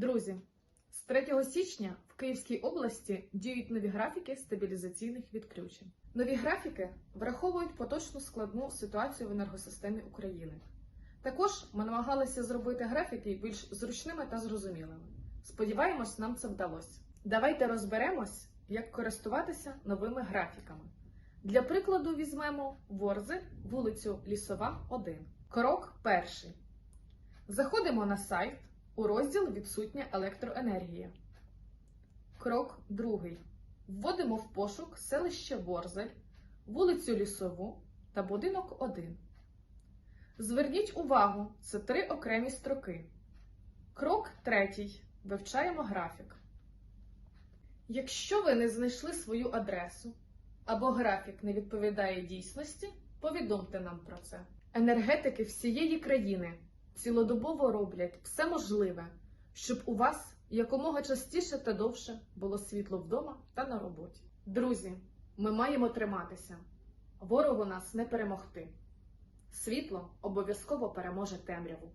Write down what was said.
Друзі, з 3 січня в Київській області діють нові графіки стабілізаційних відключень. Нові графіки враховують поточну складну ситуацію в енергосистемі України. Також ми намагалися зробити графіки більш зручними та зрозумілими. Сподіваємось, нам це вдалося. Давайте розберемось, як користуватися новими графіками. Для прикладу візьмемо Ворзи, вулицю Лісова, 1. Крок перший. Заходимо на сайт у розділ Відсутня електроенергія. Крок другий. Вводимо в пошук селище Ворзель, вулицю Лісову та будинок 1. Зверніть увагу, це три окремі строки. Крок третій. Вивчаємо графік. Якщо ви не знайшли свою адресу або графік не відповідає дійсності, повідомте нам про це. Енергетики всієї країни цілодобово роблять все можливе, щоб у вас якомога частіше та довше було світло вдома та на роботі. Друзі, ми маємо триматися. Ворогу нас не перемогти. Світло обов'язково переможе темряву.